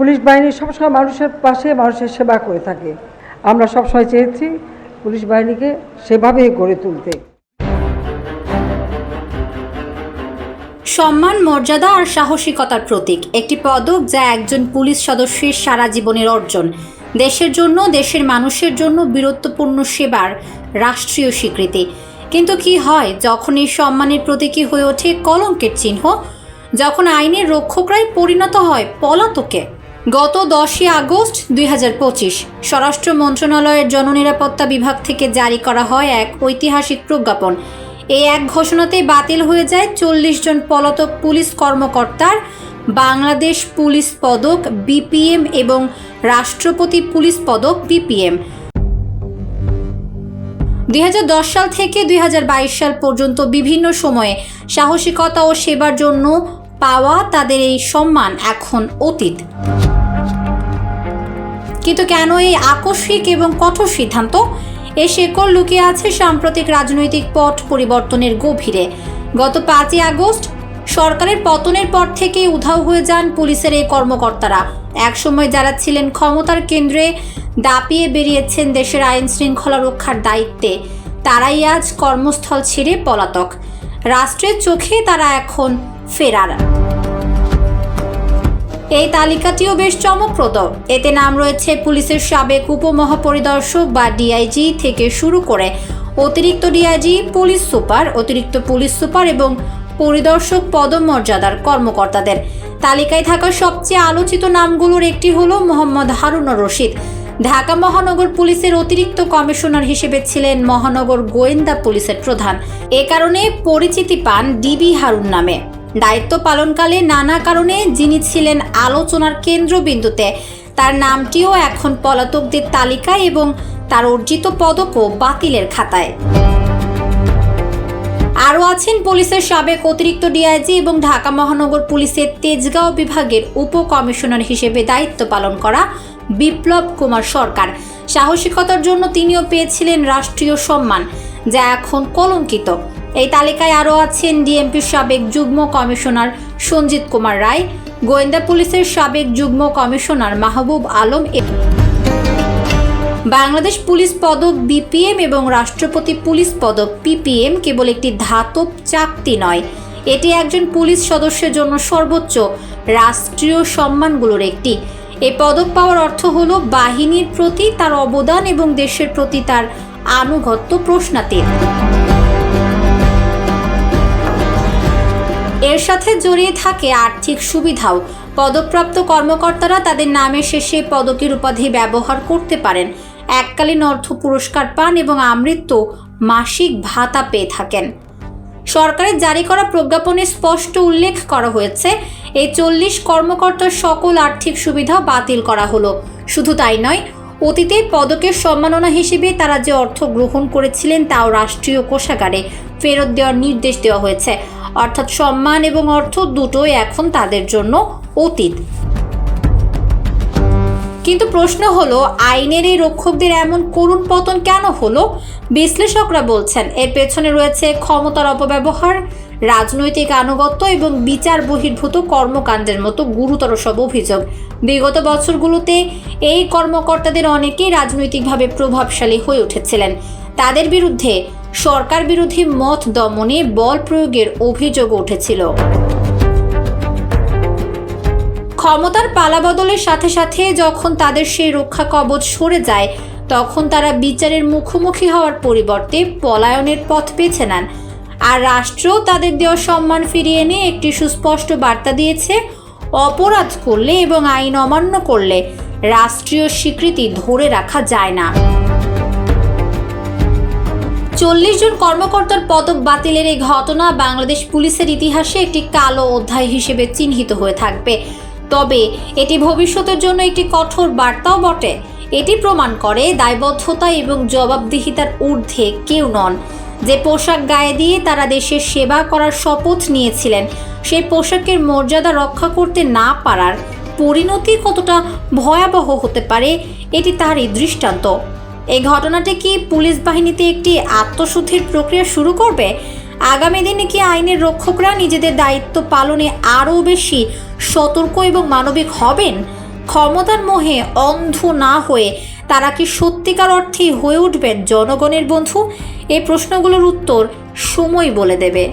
Police বাহিনী সবসময় মানুষের পাশে, মানুষের সেবা করে থাকে। আমরা সবসময় চেয়েছি পুলিশ বাহিনীকে সেভাবে গড়ে তুলতে। সম্মান, মর্যাদা আর সাহসিকতার প্রতীক। একটি পদক যা একজন পুলিশ সদস্যের সারা জীবনের অর্জন। দেশের জন্য, দেশের মানুষের জন্য বীরত্বপূর্ণ সেবার রাষ্ট্রীয় স্বীকৃতি। কিন্তু কি হয়, যখন এই সম্মানের প্রতীকী হয়ে ওঠে কলঙ্কের চিহ্ন, যখন আইনের রক্ষকরাই পরিণত হয় পলাতকে। গত দশই আগস্ট দুই হাজার পঁচিশ, স্বরাষ্ট্র মন্ত্রণালয়ের জননিরাপত্তা বিভাগ থেকে জারি করা হয় এক ঐতিহাসিক প্রজ্ঞাপন। এই এক ঘোষণাতেই বাতিল হয়ে যায় চল্লিশ জন পলাতক পুলিশ কর্মকর্তার, বাংলাদেশ পুলিশ পদক বিপিএম এবং রাষ্ট্রপতি পুলিশ পদক বিপিএম। দুই হাজার দশ সাল থেকে দুই হাজার বাইশ সাল পর্যন্ত বিভিন্ন সময়ে সাহসিকতা ও সেবার জন্য পাওয়া তাদের এই সম্মান এখন অতীত। কিন্তু কেন এই আকস্মিক এবং কঠোর সিদ্ধান্ত? এ শেকল লুকিয়ে আছে সাম্প্রতিক রাজনৈতিক পট পরিবর্তনের গভীরে। গত পাঁচই আগস্ট সরকারের পতনের পর থেকে উধাও হয়ে যান পুলিশের এই কর্মকর্তারা। একসময় যারা ছিলেন ক্ষমতার কেন্দ্রে দাপিয়ে বেরিয়েছেন দেশের আইন শৃঙ্খলা রক্ষার দায়িত্বে, তারাই আজ কর্মস্থল ছেড়ে পলাতক। রাষ্ট্রের চোখে তারা এখন ফেরার। এই তালিকাটিও বেশ চমকপ্রদ। এতে নাম রয়েছে পুলিশের সাবেক উপমহাপরিদর্শক বা ডিআইজি থেকে শুরু করে অতিরিক্ত ডিআইজি পুলিশ সুপার, অতিরিক্ত পুলিশ সুপার এবং পরিদর্শক পদমর্যাদার কর্মকর্তাদের। তালিকায় থাকা সবচেয়ে আলোচিত নামগুলোর একটি হলো মোহাম্মদ হারুনুর রশিদ। ঢাকা মহানগর পুলিশের অতিরিক্ত কমিশনার হিসেবে ছিলেন মহানগর গোয়েন্দা পুলিশের প্রধান। এ কারণে পরিচিতি পান ডিবি হারুন নামে। দায়িত্ব পালনকালে নানা কারণে যিনি ছিলেন আলোচনার কেন্দ্রবিন্দুতে, তার নামটিও এখন পলাতকদের তালিকায় এবং তার অর্জিত পদকও বাতিলের খাতায়। আরও আছেন পুলিশের সাবেক অতিরিক্ত ডিআইজি এবং ঢাকা মহানগর পুলিশের তেজগাঁও বিভাগের উপ কমিশনার হিসেবে দায়িত্ব পালন করা বিপ্লব কুমার সরকার। সাহসিকতার জন্য তিনিও পেয়েছিলেন রাষ্ট্রীয় সম্মান, যা এখন কলঙ্কিত। এই তালিকায় আরও আছেন ডিএমপির সাবেক যুগ্ম কমিশনার সঞ্জিত কুমার রায়, গোয়েন্দা পুলিশের সাবেক যুগ্ম কমিশনার মাহবুব আলম এ- বাংলাদেশ পুলিশ পদক বিপিএম এবং রাষ্ট্রপতি পুলিশ পদক পিপিএম কেবল একটি ধাতব চাকতি নয়, এটি একজন পুলিশ সদস্যের জন্য সর্বোচ্চ রাষ্ট্রীয় সম্মানগুলোর একটি। এই পদক পাওয়ার অর্থ হলো বাহিনীর প্রতি তার অবদান এবং দেশের প্রতি তার আনুগত্য প্রশ্নাতীত। এর সাথে জড়িয়ে থাকে আর্থিক সুবিধাও। পদকপ্রাপ্ত কর্মকর্তারা তাদের নামের শেষে পদকের উপাধি ব্যবহার করতে পারেন। এককালীন অর্থ পুরস্কার পান এবং আমৃত্যু মাসিক ভাতা পেয়ে থাকেন। সরকারের জারি করা প্রজ্ঞাপনে স্পষ্ট উল্লেখ করা হয়েছে, এই চল্লিশ কর্মকর্তার সকল আর্থিক সুবিধা বাতিল করা হলো। শুধু তাই নয় অতীতে পদকের সম্মাননা হিসেবে তারা যে অর্থ গ্রহণ করেছিলেন তাও রাষ্ট্রীয় কোষাগারে ফেরত দেওয়ার নির্দেশ দেওয়া হয়েছে। অর্থাৎ সম্মান এবং অর্থ দুটোই এখন তাদের জন্য অতীত। কিন্তু প্রশ্ন হলো, আইনের এই রক্ষকদের এমন করুণ পতন কেন হলো? বিশ্লেষকরা বলছেন, এর পেছনে রয়েছে ক্ষমতার অপব্যবহার রাজনৈতিক আনুগত্য এবং বিচার বহির্ভূত কর্মকাণ্ডের মতো গুরুতর সব অভিযোগ। বিগত বছরগুলোতে এই কর্মকর্তাদের অনেকেই রাজনৈতিকভাবে প্রভাবশালী হয়ে উঠেছিলেন। তাদের বিরুদ্ধে সরকার বিরোধী মত দমনে বল প্রয়োগের অভিযোগ উঠেছিল। ক্ষমতার পালাবদলের সাথে সাথে যখন তাদের সেই রক্ষা কবচ সরে যায়, তখন তারা বিচারের মুখোমুখি হওয়ার পরিবর্তে পলায়নের পথ বেছে নেন। আর রাষ্ট্র তাদের দেওয়া সম্মান ফিরিয়ে এনে একটি সুস্পষ্ট বার্তা দিয়েছে, অপরাধ করলে এবং আইন অমান্য করলে রাষ্ট্রীয় স্বীকৃতি ধরে রাখা যায় না। চল্লিশ জন কর্মকর্তার পদক বাতিলের এই ঘটনা বাংলাদেশ পুলিশের ইতিহাসে একটি কালো অধ্যায় হিসেবে চিহ্নিত হয়ে থাকবে। তবে এটি ভবিষ্যতের জন্য একটি কঠোর বার্তাও বটে। এটি প্রমাণ করে দায়বদ্ধতা এবং জবাবদিহিতার ঊর্ধ্বে কেউ নন। যে পোশাক গায়ে দিয়ে তারা দেশের সেবা করার শপথ নিয়েছিলেন সেই পোশাকের মর্যাদা রক্ষা করতে না পারার পরিণতি কতটা ভয়াবহ হতে পারে, এটি তারই দৃষ্টান্ত। এই ঘটনাটি কি পুলিশ বাহিনীতে একটি আত্মশুদ্ধির প্রক্রিয়া শুরু করবে? আগামী দিনে কি আইনের রক্ষকরা নিজেদের দায়িত্ব পালনে আরও বেশি সতর্ক এবং মানবিক হবেন? ক্ষমতার মোহে অন্ধ না হয়ে তারা কি সত্যিকার অর্থেই হয়ে উঠবেন জনগণের বন্ধু? এই প্রশ্নগুলোর উত্তর সময় বলে দেবে।